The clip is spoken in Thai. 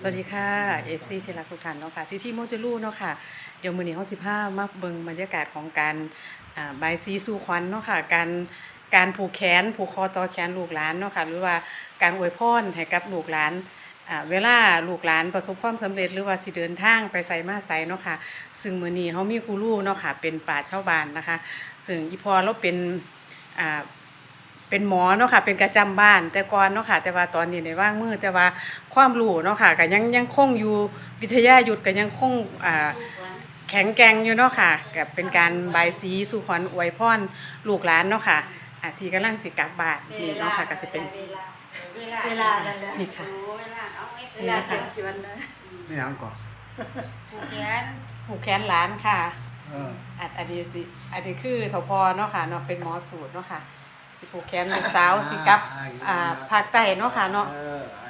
สวัสดีค่ะ FC ที่รักทุกท่านเนาะค่ะที่ที่โมเจลูเนาะค่ะเดี๋ยวมื้อนี้เฮาสิพามาเบิงบรรยากาศของการบายสีสู่ขวัญเนาะค่ะการการผูกแขนผูกคอต่อแขนลูกหลานเนาะค่ะหรือว่าการอวยพรให้กับลูกหลานเวลาลูกหลานประสบความสำเร็จหรือว่าสิเดินทางไปไสมาไสเนาะค่ะ ซึ่งมือนี้เฮามีครูรูเนาะค่ะเป็นป่าชาวบ้านนะคะ ซึ่งอีพอเราเป็น เป็นหมอเนาะค่ะ เป็นประจำบ้าน แต่ก่อนเนาะค่ะ แต่ว่าตอนนี้ในว่างมือแต่ว่าความรู้เนาะค่ะก็ยังยังคงอยู่วิทยายุทธก็ยังคงอ่าแข็งแกร่งอยู่เนาะค่ะกับเป็นการบายสีสู่ขวัญอวยพรลูกหลานเนาะค่ะอาที่กำลังสิกลับบ้านนี่เนาะค่ะก็สิเป็นเวลาเวลานั่นแหละนี่ค่ะเวลาเอาไว้เวลาเจ็บจวนนะนี่ยังก่อนผูกแขนผูกแขนหลานค่ะเอออันอันนี้สิอันนี้คือทพเนาะค่ะเนาะเป็นหมอสูตรเนาะค่ะ สิผูกแขนลูกสาวสิกลับอ่าภาคใต้เนาะค่ะเนาะเอออัน